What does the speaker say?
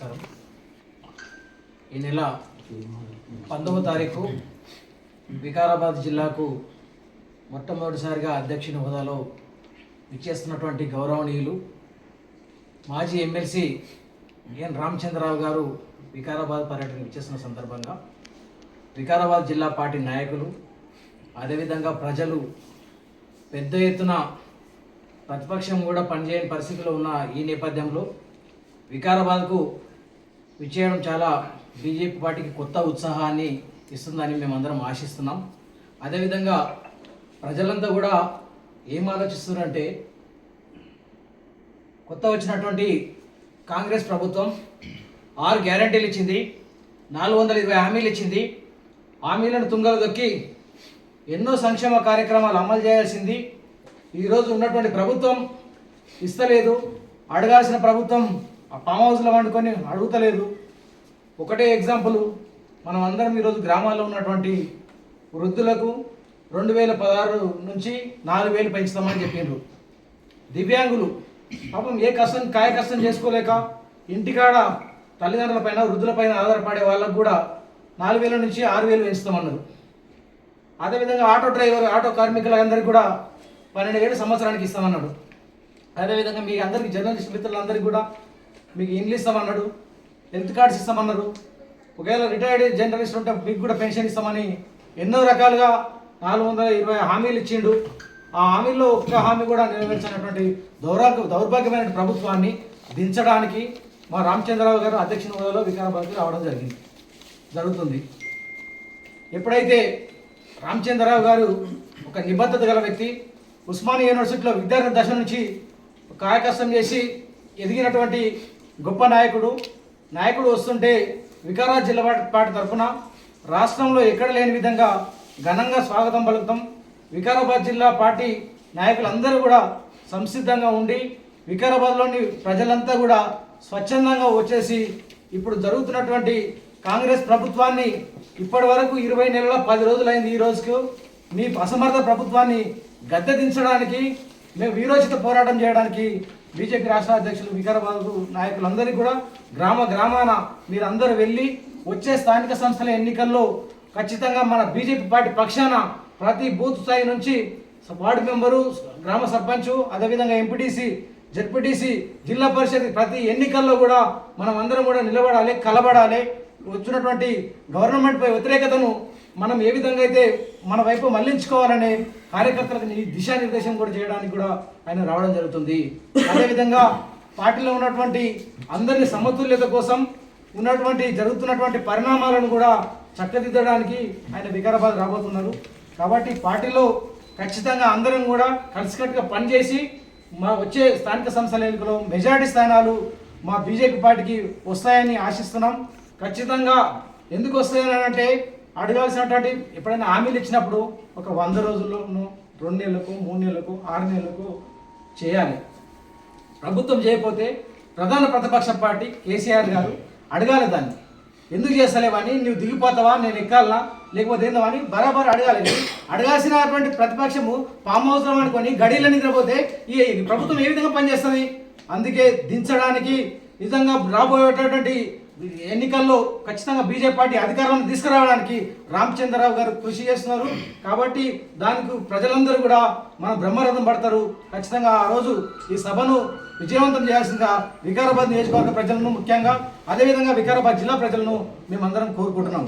నమస్కారం. ఈ నెల పంతొమ్మిదో తారీఖు వికారాబాద్ జిల్లాకు మొట్టమొదటిసారిగా అధ్యక్షుని హోదాలో విచ్చేస్తున్నటువంటి గౌరవనీయులు మాజీ ఎమ్మెల్సీ ఎన్. రామచంద్రరావు గారు వికారాబాద్ పర్యటన విచ్చేస్తున్న సందర్భంగా వికారాబాద్ జిల్లా పార్టీ నాయకులు అదేవిధంగా ప్రజలు పెద్ద ఎత్తున ప్రతిపక్షం కూడా పనిచేయని పరిస్థితిలో ఉన్న ఈ నేపథ్యంలో వికారాబాద్కు విచ్చేయడం చాలా బీజేపీ పార్టీకి కొత్త ఉత్సాహాన్ని ఇస్తుందని మేమందరం ఆశిస్తున్నాం. అదేవిధంగా ప్రజలంతా కూడా ఏం ఆలోచిస్తున్నారంటే కొత్త వచ్చినటువంటి కాంగ్రెస్ ప్రభుత్వం ఆరు గ్యారంటీలు ఇచ్చింది నాలుగు వందల ఇరవై హామీలు ఇచ్చింది. హామీలను తుంగలు దొక్కి ఎన్నో సంక్షేమ కార్యక్రమాలు అమలు చేయాల్సింది. ఈరోజు ఉన్నటువంటి ప్రభుత్వం ఇస్తలేదు. అడగాల్సిన ప్రభుత్వం ఆ ఫామ్ హౌస్లో వండుకొని అడుగుతలేదు. ఒకటే ఎగ్జాంపుల్ మనం అందరం ఈరోజు గ్రామాల్లో ఉన్నటువంటి వృద్ధులకు రెండు వేల పదహారు నుంచి నాలుగు వేలు పెంచుతామని చెప్పిండ్రు. దివ్యాంగులు పాపం ఏ కష్టం కాయ కష్టం చేసుకోలేక ఇంటికాడ తల్లిదండ్రుల పైన వృద్ధుల పైన ఆధారపడే వాళ్ళకు కూడా నాలుగు వేల నుంచి ఆరు వేలు పెంచుతామన్నారు. అదేవిధంగా ఆటో డ్రైవర్ ఆటో కార్మికులందరికీ కూడా పన్నెండు వేలు సంవత్సరానికి ఇస్తామన్నాడు. అదేవిధంగా మీ అందరికీ జర్నలిస్ట్ మిత్రులందరికీ కూడా మీకు ఇండ్లు ఇస్తామన్నాడు హెల్త్ కార్డ్స్ ఇస్తామన్నారు. ఒకవేళ రిటైర్డ్ జర్నలిస్ట్ ఉంటే మీకు కూడా పెన్షన్ ఇస్తామని ఎన్నో రకాలుగా నాలుగు వందల ఇరవై హామీలు ఇచ్చిండు. ఆ హామీల్లో ఒక్క హామీ కూడా నెరవేర్చినటువంటి దౌర్భాగ్య దౌర్భాగ్యమైన ప్రభుత్వాన్ని దించడానికి మా రామచంద్రరావు గారు అధ్యక్షుని హోదాలో వికారాబాద్కి రావడం జరిగింది. జరుగుతుంది. ఎప్పుడైతే రామచంద్రరావు గారు ఒక నిబద్ధత గల వ్యక్తి ఉస్మానియా యూనివర్సిటీలో విద్యార్థి దశ నుంచి కాయకష్టం చేసి ఎదిగినటువంటి గొప్ప నాయకుడు. నాయకుడు వస్తుంటే వికారాబాద్ జిల్లా పార్టీ తరఫున రాష్ట్రంలో ఎక్కడ లేని విధంగా ఘనంగా స్వాగతం పలుకుతాం. వికారాబాద్ జిల్లా పార్టీ నాయకులందరూ కూడా సంసిద్ధంగా ఉండి వికారాబాద్లోని ప్రజలంతా కూడా స్వచ్ఛందంగా వచ్చేసి ఇప్పుడు జరుగుతున్నటువంటి కాంగ్రెస్ ప్రభుత్వాన్ని ఇప్పటి వరకు ఇరవై నెలల పది రోజులైంది ఈ రోజుకు. మీ అసమర్థ ప్రభుత్వాన్ని గద్దె దించడానికి మేము వీరోచిత పోరాటం చేయడానికి బీజేపీ రాష్ట్ర అధ్యక్షులు వికారాబాద్ నాయకులందరికీ కూడా గ్రామ గ్రామాన మీరందరూ వెళ్ళి వచ్చే స్థానిక సంస్థల ఎన్నికల్లో ఖచ్చితంగా మన బీజేపీ పార్టీ పక్షాన ప్రతి బూత్ స్థాయి నుంచి వార్డు మెంబరు గ్రామ సర్పంచ్ అదేవిధంగా ఎంపీటీసీ జెడ్పీటీసీ జిల్లా పరిషత్ ప్రతి ఎన్నికల్లో కూడా మనం అందరం కూడా నిలబడాలి కలబడాలి. వచ్చినటువంటి గవర్నమెంట్పై వ్యతిరేకతను మనం ఏ విధంగా అయితే మన వైపు మళ్ళించుకోవాలనే కార్యకర్తలకు దిశానిర్దేశం కూడా చేయడానికి కూడా ఆయన రావడం జరుగుతుంది. అదేవిధంగా పార్టీలో ఉన్నటువంటి అందరిని సమతుల్యత కోసం ఉన్నటువంటి జరుగుతున్నటువంటి పరిణామాలను కూడా చక్కదిద్దడానికి ఆయన వికారాబాద్ రాబోతున్నారు. కాబట్టి పార్టీలో ఖచ్చితంగా అందరం కూడా కలిసికట్టుగా పనిచేసి మా వచ్చే స్థానిక సంస్థల ఎన్నికలో మెజారిటీ స్థానాలు మా బీజేపీ పార్టీకి వస్తాయని ఆశిస్తున్నాం. ఖచ్చితంగా ఎందుకు వస్తాయని అంటే అడగాల్సినటువంటి ఎప్పుడైనా హామీలు ఇచ్చినప్పుడు ఒక వంద రోజుల్లోనూ రెండు నెలలకు మూడు నెలలకు ఆరు నెలలకు చేయాలి. ప్రభుత్వం చేయకపోతే ప్రధాన ప్రతిపక్ష పార్టీ కేసీఆర్ గారు అడగాలి దాన్ని. ఎందుకు చేస్తలేవని నువ్వు దిగిపోతావా? నేను ఎక్కాలనా? లేకపోతే ఏందో అని బరాబర్ అడగాలి. అడగాల్సినటువంటి ప్రతిపక్షము పామ్ అవసరం అనుకొని గడిలో నిద్రపోతే ఈ ఈ ప్రభుత్వం ఏ విధంగా పనిచేస్తుంది? అందుకే దించడానికి నిజంగా రాబోయేటటువంటి ఎన్నికల్లో ఖచ్చితంగా బీజేపీ పార్టీ అధికారాన్ని తీసుకురావడానికి రామచంద్రరావు గారు కృషి చేస్తున్నారు. కాబట్టి దానికి ప్రజలందరూ కూడా మన బ్రహ్మరథం పడతారు. ఖచ్చితంగా ఆ రోజు ఈ సభను విజయవంతం చేయాల్సిందిగా వికారాబాద్ నియోజకవర్గ ప్రజలను ముఖ్యంగా అదేవిధంగా వికారాబాద్ జిల్లా ప్రజలను మేమందరం కోరుకుంటున్నాం